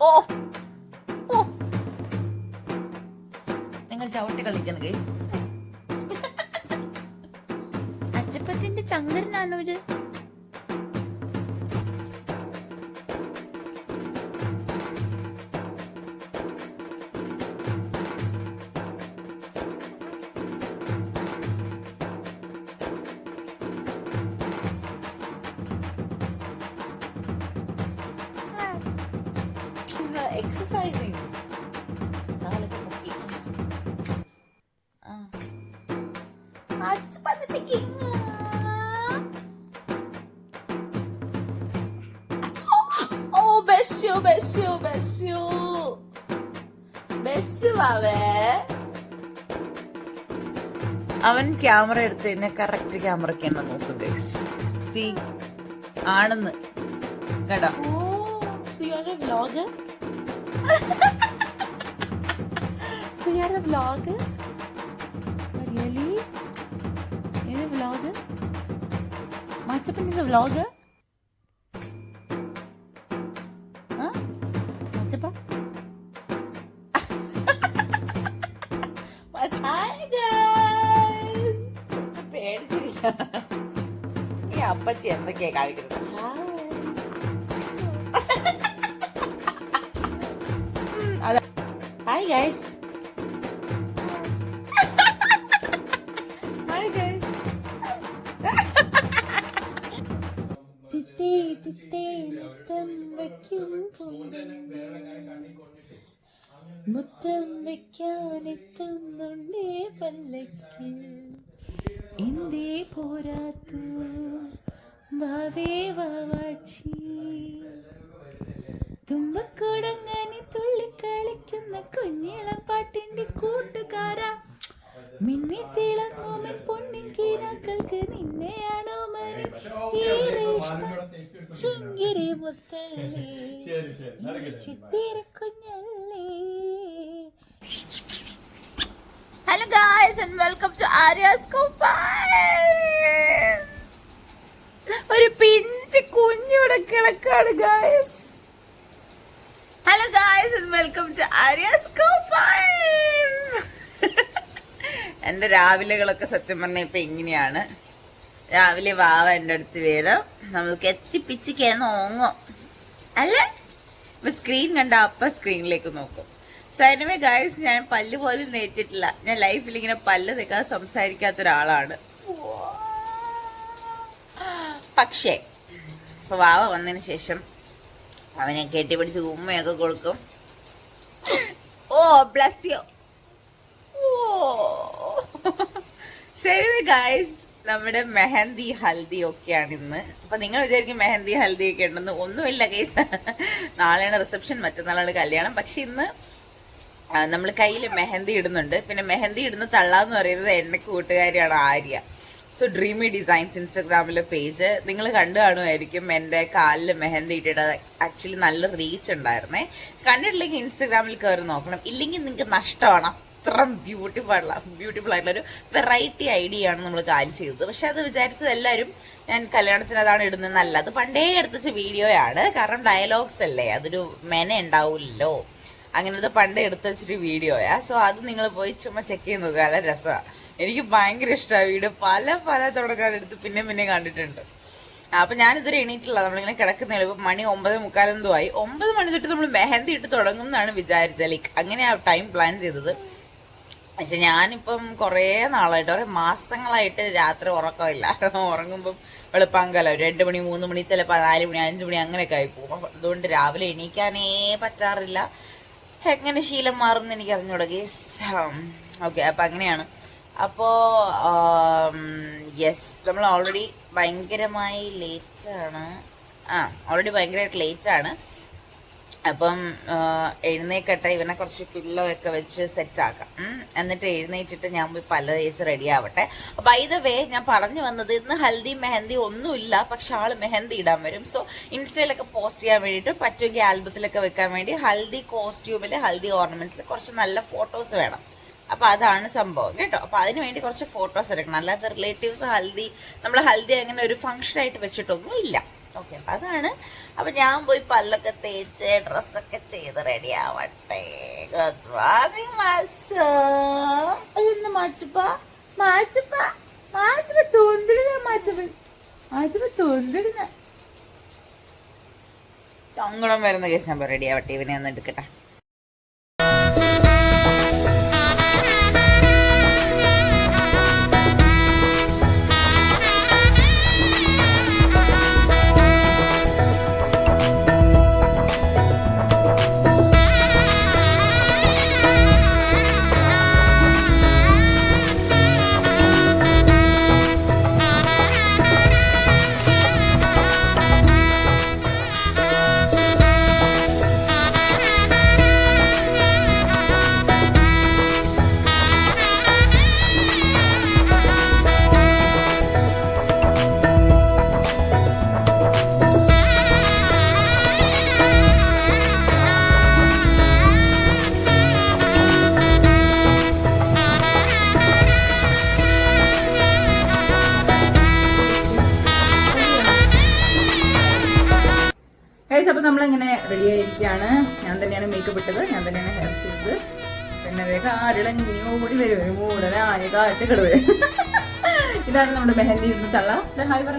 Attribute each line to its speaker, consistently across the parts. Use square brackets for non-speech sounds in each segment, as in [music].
Speaker 1: ഓ ഓ. നിങ്ങൾ ചവിട്ടി കളിക്കണം ഗൈസ് അച്ചപ്പത്തിന്റെ ചങ്ങരനാണ് ഒരു കാലൊക്കെ പൊക്കി അവേ. അവൻ ക്യാമറ എടുത്ത് എന്നെ കറക്റ്റ് ക്യാമറയ്ക്ക് തന്നെ നോക്കും ഗൈസ് സി ആണെന്ന്. കേട്ടോ? ഓ സിയാറെ വ്ലോഗ് സിയാറെ വ്ലോഗ് റിയലി ഇത് vlog Machappan is a vlog Machappa [laughs] hi guys പേടിച്ചിരിക്കുക ഈ അപ്പച്ചി എന്തൊക്കെയാ കാണിക്കുന്നത്? അതാ ഹായ് ഗൈസ് ഹായ് ഗൈസ് തിത്തേ തിത്തേ മുത്തം വയ്ക്കും മുത്തം വെക്കാനെത്തുന്നുണ്ടേ പല്ലക്ക് എന്തേ പോരാത്തു വാവേ വാവാച്ചി തുമ്പക്കുടങ്ങനി തുള്ളിക്കളിക്കുന്ന കുഞ്ഞിളം പാട്ടിന്റെ കൂട്ടുകാരാ. മിന്നി തിളങ്ങോമൻ പൊന്നിൻ കീനാക്കൾക്ക് നിന്നെയാണോ മനെ? ഏറെ ഇഷ്ടം ചിങ്കിരി മുത്തല്ലേ ചിത്തിര കുഞ്ഞല്ലേ. Hello guys and welcome to Arya's ഒരു പിഞ്ച് കുഞ്ഞിവിടെ കിടക്കാണ് guys hello guys welcome to Arya's എന്റെ രാവിലെകളൊക്കെ സത്യം പറഞ്ഞ ഇപ്പൊ ഇങ്ങനെയാണ്. രാവിലെ വാവ എന്റെ അടുത്ത് വേദം. നമ്മൾ കെട്ടിപ്പിച്ചിക്കേന്ന് ഓങ്ങോ. അല്ലേ? ഇപ്പൊ സ്ക്രീൻ കണ്ട അപ്പ സ്ക്രീനിലേക്ക് നോക്കും. സോ എനിവേ ഗായ്സ് ഞാൻ പല്ല് പോലും തേച്ചിട്ടില്ല. ഞാൻ ലൈഫിൽ ഇങ്ങനെ പല്ല് തേക്കാതെ സംസാരിക്കാത്ത ഒരാളാണ്. പക്ഷേ ഇപ്പൊ വാവ വന്നതിന് ശേഷം അവനെ കെട്ടിപ്പിടിച്ച് ഉമ്മയൊക്കെ കൊടുക്കും. Oh bless you oh. ശരി ഗായ്സ് നമ്മുടെ മെഹന്തി ഹൽദി ഒക്കെയാണ് ഇന്ന്. അപ്പൊ നിങ്ങൾ വിചാരിക്കും മെഹന്തി ഹൽദി ഒക്കെ ഉണ്ടെന്ന്. ഒന്നുമില്ല കേസ് നാളെയാണ് റിസപ്ഷൻ മറ്റന്നാളാണ് കല്യാണം. പക്ഷെ ഇന്ന് നമ്മൾ കയ്യിൽ മെഹന്തി ഇടുന്നുണ്ട്. പിന്നെ മെഹന്തി ഇടുന്ന തള്ളാന്ന് പറയുന്നത് എന്റെ കൂട്ടുകാരിയാണ് ആര്യ. സോ ഡ്രീമി ഡിസൈൻസ് ഇൻസ്റ്റഗ്രാമിലെ പേജ് നിങ്ങൾ കണ്ടു കാണുമായിരിക്കും. എന്റെ കാലിൽ മെഹന്തി ഇട്ടിട്ട് ആക്ച്വലി നല്ല റീച്ച് ഉണ്ടായിരുന്നേ. കണ്ടിട്ടില്ലെങ്കിൽ ഇൻസ്റ്റഗ്രാമിൽ കയറി നോക്കണം. ഇല്ലെങ്കിൽ നിങ്ങൾക്ക് നഷ്ടമാണ്. അത്ര ബ്യൂട്ടിഫുൾ ആയിട്ടുള്ള ബ്യൂട്ടിഫുൾ ആയിട്ടുള്ള ഒരു വെറൈറ്റി ഐഡിയ ആണ് നമ്മൾ കാര്യം ചെയ്തത്. പക്ഷെ അത് വിചാരിച്ചത് എല്ലാവരും ഞാൻ കല്യാണത്തിന് അതാണ് ഇടുന്നതെന്നല്ല അത് പണ്ടേ എടുത്ത വീഡിയോയാണ് കാരണം ഡയലോഗ്സ് അല്ലേ? അതൊരു മെന ഉണ്ടാവില്ലല്ലോ അങ്ങനത്തെ പണ്ടേ എടുത്തു വെച്ചൊരു വീഡിയോയാ സോ അത് നിങ്ങൾ പോയി ചുമ്മാ ചെക്ക് ചെയ്ത് നോക്കുക. നല്ല രസമാണ് എനിക്ക് ഭയങ്കര ഇഷ്ടമാണ് വീട്. പല പല തുടക്കാരെടുത്ത് പിന്നെ പിന്നെ കണ്ടിട്ടുണ്ട്. അപ്പം ഞാനിതുവരെ എണീറ്റില്ല നമ്മളിങ്ങനെ കിടക്കുന്ന ഇപ്പം മണി ഒമ്പത് മുക്കാലെന്തോ ആയി. ഒമ്പത് മണി തൊട്ട് നമ്മൾ മെഹന്തി ഇട്ട് തുടങ്ങും എന്നാണ് വിചാരിച്ചത് ലൈക്ക് അങ്ങനെയാണ് ടൈം പ്ലാൻ ചെയ്തത്. പക്ഷെ ഞാനിപ്പം കുറേ നാളായിട്ട് കുറേ മാസങ്ങളായിട്ട് രാത്രി ഉറക്കമില്ല ഉറങ്ങുമ്പം വെളുപ്പാങ്കല രണ്ട് മണി മൂന്ന് മണി ചിലപ്പോൾ നാല് മണി അഞ്ച് മണി അങ്ങനെയൊക്കെ ആയി പോകും. അതുകൊണ്ട് രാവിലെ എണീക്കാനേ പറ്റാറില്ല. എങ്ങനെ ശീലം മാറും എന്ന് എനിക്ക് അറിഞ്ഞു ഗേസ് ഓക്കെ അപ്പം അങ്ങനെയാണ്. അപ്പോൾ യെസ് നമ്മൾ ഓൾറെഡി ഭയങ്കരമായി ലേറ്റാണ് ആ ഓൾറെഡി ഭയങ്കരമായിട്ട് ലേറ്റാണ് അപ്പം എഴുന്നേക്കട്ടെ ഇവനെ കുറച്ച് പില്ലോ ഒക്കെ വെച്ച് സെറ്റാക്കാം എന്നിട്ട് എഴുന്നേറ്റിട്ട് ഞാൻ പോയി പല തേച്ച് റെഡി ആവട്ടെ. ബൈ ദ വേ ഞാൻ പറഞ്ഞു വന്നത് ഇന്ന് ഹൽദി മെഹന്തി ഒന്നുമില്ല പക്ഷെ ആൾ മെഹന്തി ഇടാൻ വരും. സോ ഇൻസ്റ്റയിലൊക്കെ പോസ്റ്റ് ചെയ്യാൻ വേണ്ടിയിട്ട് പറ്റുമെങ്കിൽ ആൽബത്തിലൊക്കെ വെക്കാൻ വേണ്ടി ഹൽദി കോസ്റ്റ്യൂമിൽ ഹൽദി ഓർണമെന്റ്സിൽ കുറച്ച് നല്ല ഫോട്ടോസ് വേണം. അപ്പൊ അതാണ് സംഭവം കേട്ടോ. അപ്പൊ അതിന് വേണ്ടി കുറച്ച് ഫോട്ടോസ് എടുക്കണം. അല്ലാതെ റിലേറ്റീവ്സ് ഹൽദി നമ്മൾ ഹൽദി അങ്ങനെ ഒരു ഫംഗ്ഷൻ ആയിട്ട് വെച്ചിട്ടൊന്നും ഇല്ല. ഓക്കെ അപ്പം അതാണ്. അപ്പം ഞാൻ പോയി പല്ലൊക്കെ തേച്ച് ഡ്രസ്സൊക്കെ ചെയ്ത് റെഡി ആവട്ടെ. ഗുഡ് വരുന്ന കേസ് ഞാൻ റെഡി ആവട്ടെ. ഇവനെ ഒന്ന് എടുക്കട്ടെ. ആയിരിക്കുകയാണ് ഞാൻ തന്നെയാണ് മേക്കപ്പ് ഇട്ടത്. ഞാൻ തന്നെയാണ് ഹെയർ ചെയ്തത് പിന്നെ കാടിളങ്ങി ഓടി വരും. ഒരു മൂടനായ കാട്ട് കിടവ് ഇതാണ് നമ്മുടെ മെഹന്തി ഇടുന്ന തള്ള. ഹായ് പറ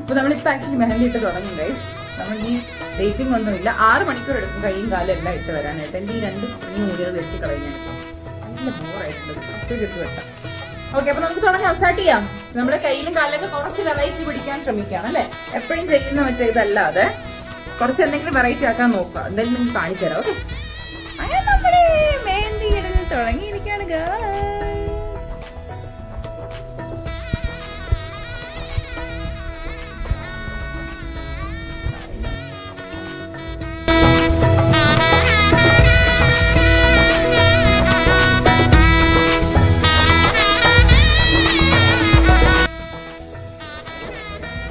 Speaker 1: അപ്പൊ നമ്മളിപ്പോ ആക്ച്വലി മെഹന്തി ഇട്ട് തുടങ്ങും ഗൈസ് നമ്മൾ ഈ വെയിറ്റിംഗ് ഒന്നുമില്ല ആറ് മണിക്കൂർ എടുക്കും കൈയും കാലും എല്ലാം ഇട്ട് വരാനായിട്ട്. എന്റെ ഈ രണ്ട് സ്പ്രിങ് കൂടി വെട്ടി വെട്ടിക്കളഞ്ഞാൽ നല്ല ബോറായിട്ടുണ്ട് ഇട്ട് വെട്ടാം. ഓക്കെ അപ്പൊ നമുക്ക് തുടങ്ങാം. സ്റ്റാർട്ട് ചെയ്യാം. നമ്മുടെ കയ്യിലും കാലിലൊക്കെ കുറച്ച് വെറൈറ്റി പിടിക്കാൻ ശ്രമിക്കുകയാണ് അല്ലെ? എപ്പോഴും ചെയ്യുന്ന മറ്റേ ഇതല്ലാതെ. കുറച്ച് എന്തെങ്കിലും വെറൈറ്റി ആക്കാൻ നോക്കുക. എന്തായാലും നിങ്ങൾക്ക് കാണിച്ചു തരാം ഓക്കെ?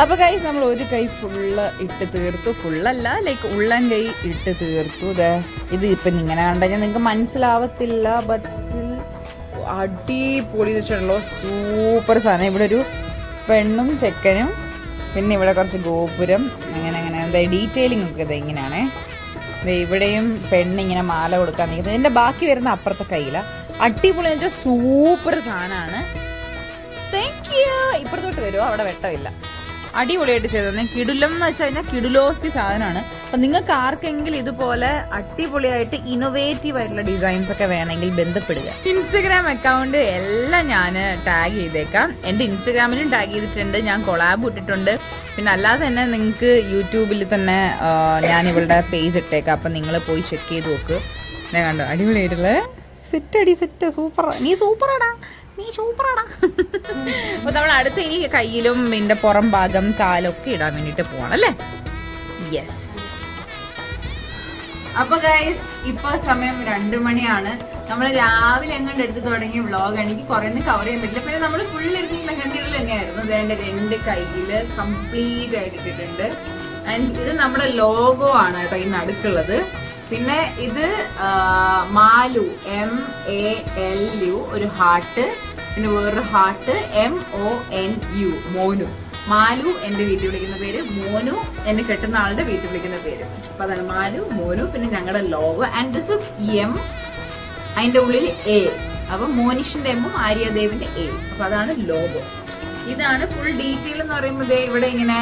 Speaker 1: അപ്പൊ കൈസ് നമ്മൾ ഒരു കൈ ഫുള്ള് ഇട്ട് തീർത്തു. ഫുള്ളല്ല ലൈക്ക് ഉള്ളൻ കൈ ഇട്ട് തീർത്തു ദേ. ഇത് ഇപ്പൊ ഇങ്ങനെ കണ്ടുകഴിഞ്ഞാൽ നിങ്ങൾക്ക് മനസ്സിലാവത്തില്ല ബട്ട് സ്റ്റിൽ അടിപൊളി വെച്ചിട്ടുള്ളൂ സൂപ്പർ സാധനം. ഇവിടെ ഒരു പെണ്ണും ചെക്കനും പിന്നെ ഇവിടെ കുറച്ച് ഗോപുരം അങ്ങനെ അങ്ങനെ. എന്താ ഡീറ്റെയിലിംഗ് ഒക്കെ ഇത് എങ്ങനെയാണ് ഇവിടെയും പെണ്ണിങ്ങനെ മാല കൊടുക്കാൻ നിൽക്കുന്നത് എന്റെ ബാക്കി വരുന്ന അപ്പുറത്തെ കയ്യില. അടിപൊളി വെച്ചാൽ സൂപ്പർ സാധനമാണ് താങ്ക് യു ഇപ്പുറത്തോട്ട് വരുമോ അവിടെ വെട്ടമില്ല. അടിപൊളിയായിട്ട് ചെയ്തത് കിടുലം എന്ന് വെച്ച് കഴിഞ്ഞാൽ കിടുലോസ്തി സാധനമാണ്. അപ്പൊ നിങ്ങൾക്ക് ആർക്കെങ്കിലും ഇതുപോലെ അടിപൊളിയായിട്ട് ഇന്നോവേറ്റീവ് ആയിട്ടുള്ള ഡിസൈൻസ് ഒക്കെ വേണമെങ്കിൽ ബന്ധപ്പെടുക. ഇൻസ്റ്റഗ്രാം അക്കൗണ്ട് എല്ലാം ഞാൻ ടാഗ് ചെയ്തേക്കാം. എന്റെ ഇൻസ്റ്റഗ്രാമിലും ടാഗ് ചെയ്തിട്ടുണ്ട്. ഞാൻ കൊളാബ് ഇട്ടിട്ടുണ്ട്. പിന്നെ അല്ലാതെ തന്നെ നിങ്ങൾക്ക് യൂട്യൂബിൽ തന്നെ ഞാൻ ഇവളുടെ പേജ് ഇട്ടേക്കാം. അപ്പൊ നിങ്ങൾ പോയി ചെക്ക് ചെയ്ത് നോക്ക്. ഞാൻ കണ്ടു? അടിപൊളിയായിട്ടുള്ള സെറ്റ് അടി സെറ്റ് സൂപ്പർ നീ സൂപ്പറാടാ നീ സൂപ്പറാടാ. അപ്പൊ നമ്മൾ അടുത്ത് ഇനി കയ്യിലും ഇതിന്റെ പുറം ഭാഗം കാലൊക്കെ ഇടാൻ വേണ്ടിട്ട് പോവാണ് അല്ലേ? യെസ് അപ്പൊ ഗൈസ് ഇപ്പൊ സമയം രണ്ടു മണിയാണ്. നമ്മൾ രാവിലെ എങ്ങോട്ട് എടുത്ത് തുടങ്ങിയ വ്ളോഗ് എനിക്ക് കുറെ കവർ ചെയ്യാൻ പറ്റില്ല. പിന്നെ നമ്മൾ ഫുൾ എടുത്ത് മെഹന്തികൾ തന്നെയായിരുന്നു. വേണ്ട രണ്ട് കയ്യിൽ കംപ്ലീറ്റ് ആയിട്ട് ഇട്ടിട്ടുണ്ട്. ആൻഡ് ഇത് നമ്മുടെ ലോഗോ ആണ് കേട്ടോ ഈ നടുക്കുള്ളത്. പിന്നെ ഇത് Malu M A L U ഒരു ഹാർട്ട് പിന്നെ വേറൊരു heart M O N U Monu. Malu എന്റെ വീട്ടിൽ വിളിക്കുന്ന പേര് മോനു എന്നെ കെട്ടുന്ന ആളുടെ വീട്ടിൽ വിളിക്കുന്ന പേര്. അപ്പൊ അതാണ് മാലു മോനു പിന്നെ ഞങ്ങളുടെ logo. And this is M അതിന്റെ ഉള്ളിൽ എ അപ്പൊ മോനിഷിന്റെ എമ്മും ആര്യദേവിന്റെ എ അപ്പൊ അതാണ് ലോഗോ. ഇതാണ് ഫുൾ ഡീറ്റെയിൽ എന്ന് പറയുമ്പോൾ ഇവിടെ ഇങ്ങനെ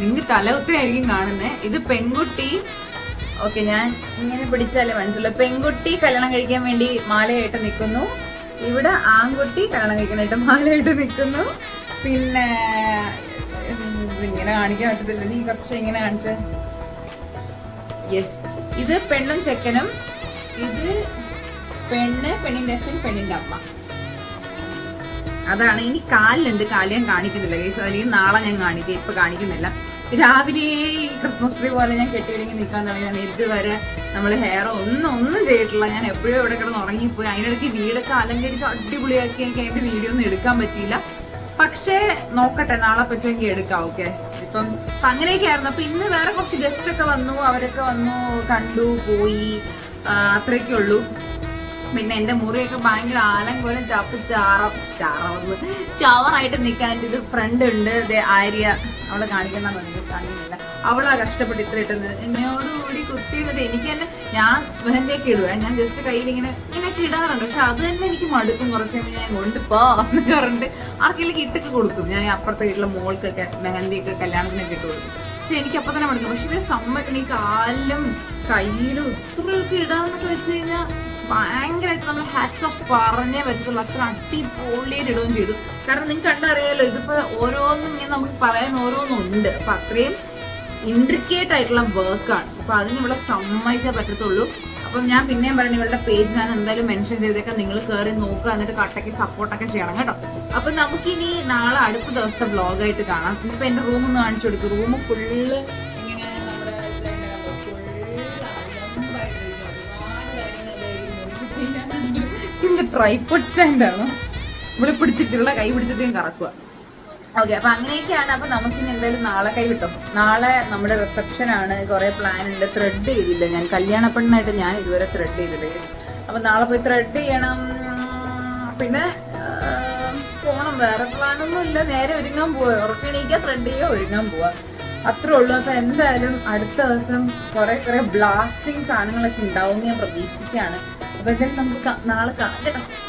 Speaker 1: നിങ്ങൾക്ക് തലകുത്തരായിരിക്കും കാണുന്നത് ഇത് പെൺകുട്ടി. ഓക്കെ ഞാൻ ഇങ്ങനെ പിടിച്ചാലേ മനസ്സിലുള്ളൂ. പെൺകുട്ടി കല്യാണം കഴിക്കാൻ വേണ്ടി മാലയായിട്ട് നിൽക്കുന്നു. ഇവിടെ ആൺകുട്ടി കല്യാണം കഴിക്കാനായിട്ട് മാലയായിട്ട് നിൽക്കുന്നു. പിന്നെ ഇങ്ങനെ കാണിക്കാൻ പറ്റത്തില്ല. നീ കുറച്ച് ഇങ്ങനെ കാണിച്ച. യെസ് ഇത് പെണ്ണും ചെക്കനും. ഇത് പെണ്ണ് പെണ്ണിന്റെ അച്ഛൻ പെണ്ണിന്റെ അമ്മ. അതാണ് ഇനി കാലിലുണ്ട്. കാൽ ഞാൻ കാണിക്കുന്നില്ല. കേസ് അല്ലെങ്കിൽ നാളെ ഞാൻ കാണിക്കുക ഇപ്പൊ കാണിക്കുന്നില്ല. രാവിലെ ക്രിസ്മസ് ട്രീ പോലെ ഞാൻ കെട്ടിയൊരുങ്ങി നിൽക്കാൻ തുടങ്ങി. ഞാൻ വരെ നമ്മൾ ഹെയർ ഒന്നും ഒന്നും ചെയ്തിട്ടില്ല. ഞാൻ എപ്പോഴും ഇവിടെ കിടന്ന് ഉറങ്ങിപ്പോയി. അതിനിടയ്ക്ക് വീടൊക്കെ അലങ്കരിച്ച് അടിപൊളിയാക്കി എനിക്ക് അതിന്റെ വീഡിയോ ഒന്നും എടുക്കാൻ പറ്റിയില്ല. പക്ഷേ നോക്കട്ടെ നാളെ പറ്റുമെങ്കിൽ എടുക്കാം ഓക്കെ ഇപ്പം അങ്ങനെയൊക്കെ ആയിരുന്നു അപ്പൊ ഇന്ന് വേറെ കുറച്ച് ഗസ്റ്റ് ഒക്കെ വന്നു. അവരൊക്കെ വന്നു കണ്ടു പോയി. അത്രയൊക്കെ ഉള്ളൂ പിന്നെ എന്റെ മുറിയൊക്കെ ഭയങ്കര ആലങ്കോലം ചപ്പ് ചാറ ചാറന്ന് ചവറായിട്ട് നിൽക്കാൻ ഇത് ഫ്രണ്ട് ഉണ്ട്. ദേ ആര്യ. അവളെ കാണിക്കണമെന്ന് എനിക്ക് കാണിക്കുന്നില്ല അവളാ കഷ്ടപ്പെട്ട് ഇത്ര ഇട്ടത് എന്നോടുകൂടി കുത്തിയിരുന്നിട്ട് എനിക്ക് തന്നെ ഞാൻ മെഹന്തിയൊക്കെ ഇടുക ഞാൻ ജസ്റ്റ് കയ്യിൽ ഇങ്ങനെ ഇങ്ങനെയൊക്കെ ഇടാറുണ്ട്. പക്ഷെ അത് തന്നെ എനിക്ക് മടുക്കും. കുറച്ച് കഴിയുമ്പോൾ ഞാൻ കൊണ്ടുപോ എന്നൊക്കെ പറഞ്ഞിട്ട് ആർക്കെങ്കിലും ഇട്ടൊക്കെ കൊടുക്കും. ഞാൻ അപ്പുറത്തെ വീട്ടിലെ മോൾക്കൊക്കെ മെഹന്തിയൊക്കെ കല്യാണത്തിനൊക്കെ ഇട്ട് കൊടുക്കും. പക്ഷെ എനിക്ക് അപ്പൊ തന്നെ മടുക്കും. പക്ഷെ ഇവരെ സമ്മതിക്കണം. ഈ കാലിലും കയ്യിലും ഇത്രയൊക്കെ ഇടാന്നൊക്കെ വെച്ച് കഴിഞ്ഞാൽ ഭയങ്കരമായിട്ട് നമ്മൾ ഹാറ്റ്സ് ഓഫ് പറഞ്ഞേ പറ്റത്തുള്ളൂ. അത്ര അടിപൊളിയായിട്ട് ഇടുകയും ചെയ്തു. കാരണം നിങ്ങൾക്ക് കണ്ടറിയാലോ ഇതിപ്പോ ഓരോന്നും ഇങ്ങനെ നമുക്ക് പറയാൻ ഓരോന്നും ഉണ്ട് അപ്പൊ അത്രയും ഇൻട്രിക്കേറ്റ് ആയിട്ടുള്ള വർക്കാണ് അപ്പൊ അതിന് ഇവിടെ സമ്മതിച്ചേ പറ്റത്തുള്ളൂ. അപ്പം ഞാൻ പിന്നെയും പറയുന്നത് ഇവളുടെ പേജ് ഞാൻ എന്തായാലും മെൻഷൻ ചെയ്തേക്കാം. നിങ്ങൾ കയറി നോക്കുക എന്നിട്ട് കട്ടയ്ക്ക് സപ്പോർട്ടൊക്കെ ചെയ്യണം കേട്ടോ. അപ്പൊ നമുക്കിനി നാളെ അടുത്ത ദിവസത്തെ വ്ളോഗായിട്ട് കാണാം. ഇപ്പൊ എന്റെ റൂം ഒന്ന് കാണിച്ചു കൊടുക്കും. റൂം ഫുള്ള് ഇന്ന് ട്രൈപ്പോഡ് സ്റ്റാൻഡാണ് ഇവിടെ പിടിച്ചിട്ടുള്ള കൈ പിടിച്ചിട്ടും കറക്കുക. ഓക്കെ അപ്പൊ അങ്ങനെയൊക്കെയാണ് അപ്പൊ നമുക്കിനി എന്തായാലും നാളെ കൈ വിട്ടോ നാളെ നമ്മുടെ റിസപ്ഷൻ ആണ്. കുറെ പ്ലാൻ ഉണ്ട്. ത്രെഡ് ചെയ്തില്ല ഞാൻ. കല്യാണ പെണ്ണായിട്ട് ഞാൻ ഇതുവരെ ത്രെഡ് ചെയ്തില്ല അപ്പൊ നാളെ പോയി ത്രെഡ് ചെയ്യണം. പിന്നെ പോണം. വേറെ പ്ലാനൊന്നും ഇല്ല നേരെ ഒരുങ്ങാൻ പോവാ. ഉറക്കണീക്കുക ത്രെഡ് ചെയ്യുക ഒരുങ്ങാൻ പോവാ. അത്രേ ഉള്ളൂ. അപ്പൊ എന്തായാലും അടുത്ത ദിവസം കുറെ കുറെ ബ്ലാസ്റ്റിംഗ് സാധനങ്ങളൊക്കെ ഉണ്ടാവും ഞാൻ പ്രതീക്ഷിക്കുകയാണ്. അപ്പൊ എന്തായാലും നമുക്ക് നാളെ കാണാം